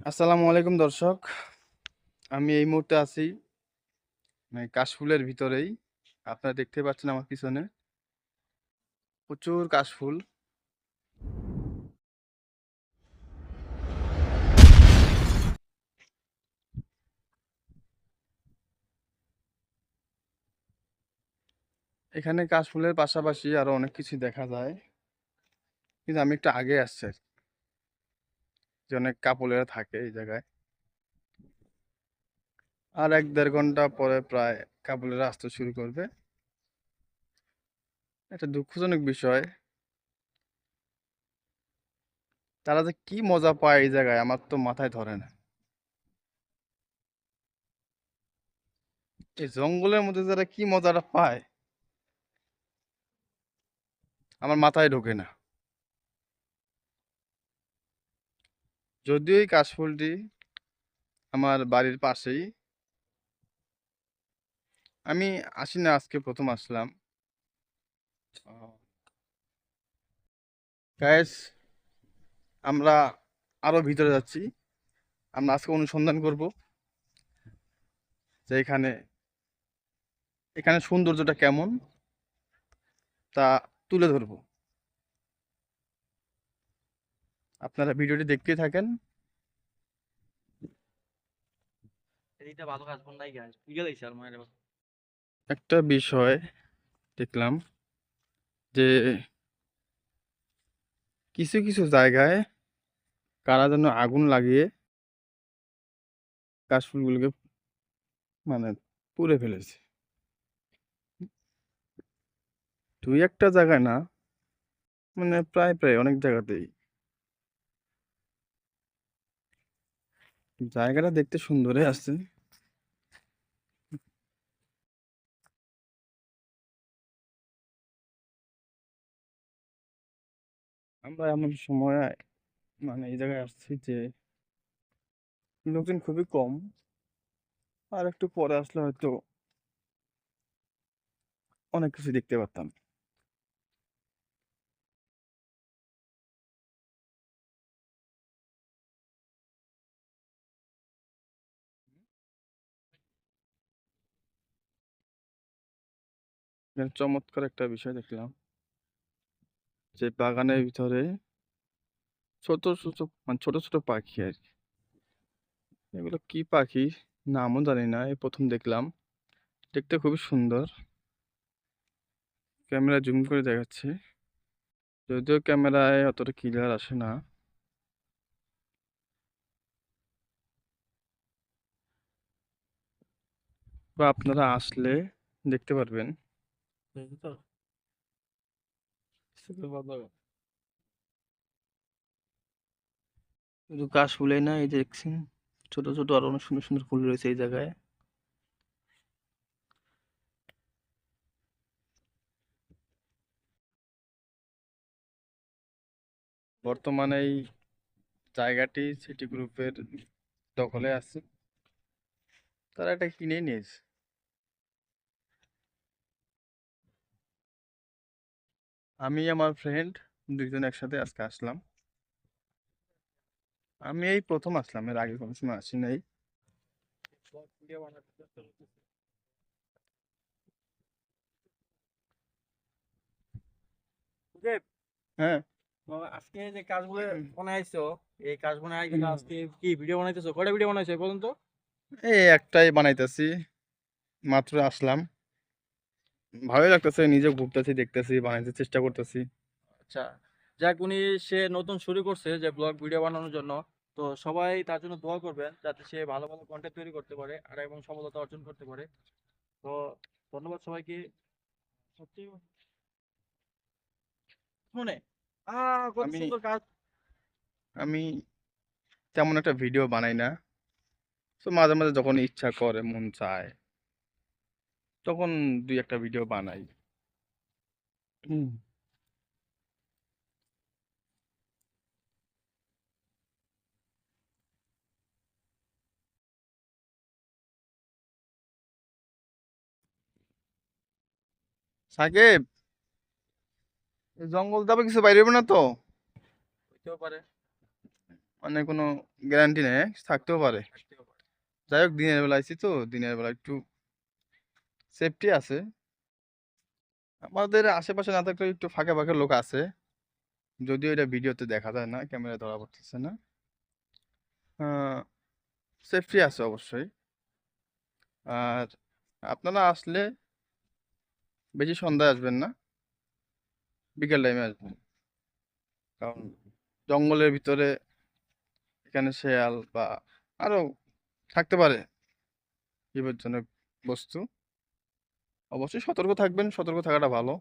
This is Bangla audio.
আসসালামু আলাইকুম দর্শক। আমি এই মুহূর্তে আছি মানে কাশফুলের ভিতরেই। আপনারা দেখতে পাচ্ছেন আমার পিছনে। প্রচুর কাশফুল। এখানে কাশফুলের পাশাপাশি আরও অনেক কিছু দেখা যায়। কিন্তু আমি একটু আগে আসছি আর। যে অনেক কাপলেরা থাকে এই জায়গায়। আর এক দেড় ঘণ্টা পরে প্রায় কাপলেরা আসতে শুরু করবে। একটা দুঃখজনক বিষয়। তারা যে কি মজা পায় এই জায়গায় আমার তো মাথায় ধরে না। এই জঙ্গলের মধ্যে যারা কি মজাটা পায়, আমার মাথায় ঢোকে না। যদিও এই কাশফুলটি আমার বাড়ির পাশেই। আমি আসি না, আজকে প্রথম আসলাম। আমরা আরও ভিতরে যাচ্ছি। আমরা আজকে অনুসন্ধান করব যে এখানে এখানে সৌন্দর্যটা কেমন, তা তুলে ধরবো। আপনারা ভিডিওটি দেখতেই থাকেন। একটা বিষয় দেখলাম যে কিছু কিছু জায়গায় কারা যেন আগুন লাগিয়ে কাশফুলগুলোকে মানে পুড়ে ফেলেছে। দুই একটা জায়গায় না মানে প্রায় প্রায় অনেক জায়গাতেই জায়গাটা দেখতে সুন্দরই আছে। আমরা এমন সময় মানে এই জায়গায় আসছি যে লোকজন খুবই কম। আর একটু পরে আসলে হয়তো অনেক কিছু দেখতে পারতাম। চমৎকার একটা বিষয় দেখলাম। যে বাগানের ভিতরে ছোট ছোট মানে ছোট ছোট পাখি আর কি। এগুলো কি পাখি? নামও জানি না এই প্রথম দেখলাম। দেখতে খুবই সুন্দর। ক্যামেরা জুম করে দেখাচ্ছে। যদিও ক্যামেরায় অতটা ক্লিয়ার আসে না। বা আপনারা আসলে দেখতে পারবেন। তো শুধু কাশ ফুলেই না এই যে দেখছেন ছোট ছোট আরও অনেক সুন্দর সুন্দর ফুল রয়েছে এই জায়গায় বর্তমানে এই জায়গাটি সিটি গ্রুপের দখলে আছে। তারা এটা কিনে নিয়েছে। আমি আমার ফ্রেন্ড দুইজন একসাথে আজকে আসলাম। আমি এই প্রথম আসলাম এর আগে কোনো সময় আসি নাই। হ্যাঁ। আজকে যে কাজগুলো বানাইছো এই কাজ বানাই আজকে কি ভিডিও বানাইতেছো? কয়টা ভিডিও বানাইছো বলুন তো এই একটাই বানাইতেছি মাত্র আসলাম। ভালোই লাগতেছে নিজে ঘুরতেছি দেখতেছি বানাইতে চেষ্টা করতেছি। আচ্ছা যাক উনি সে নতুন শুরু করছে যে ব্লগ ভিডিও বানানোর জন্য। তো সবাই তার জন্য দোয়া করবেন যাতে সে ভালো ভালো কন্টেন্ট তৈরি করতে পারে আর এবং সফলতা অর্জন করতে পারে। তো ধন্যবাদ সবাইকে। সত্যি আমি তেমন একটা ভিডিও বানাই না। তো মাঝে মাঝে যখন ইচ্ছা করে মন চায়। তখন দুই একটা ভিডিও বানাই। সাকিব জঙ্গল যাবে কিছু বাইরে হবে না তো? হইতেও পারে। মানে কোনো গ্যারান্টি নেই থাকতেও পারে। থাকতেও পারে। যাই হোক দিনের বেলা আইছি তো দিনের বেলা একটু সেফটি আছে। আমাদের আশেপাশে না থাকলে একটু ফাঁকে ফাঁকে লোক আছে। যদিও এটা ভিডিওতে দেখা যায় না ক্যামেরা ধরা পড়তেছে না। সেফটি আছে অবশ্যই। আর আপনারা আসলে বেশি সন্ধ্যায় আসবেন না, বিকেল টাইমে আসবেন। কারণ জঙ্গলের ভিতরে এখানে শেয়াল বা আরও থাকতে পারে। বিপজ্জনক বস্তু। অবশ্যই সতর্ক থাকবেন সতর্ক থাকাটা ভালো।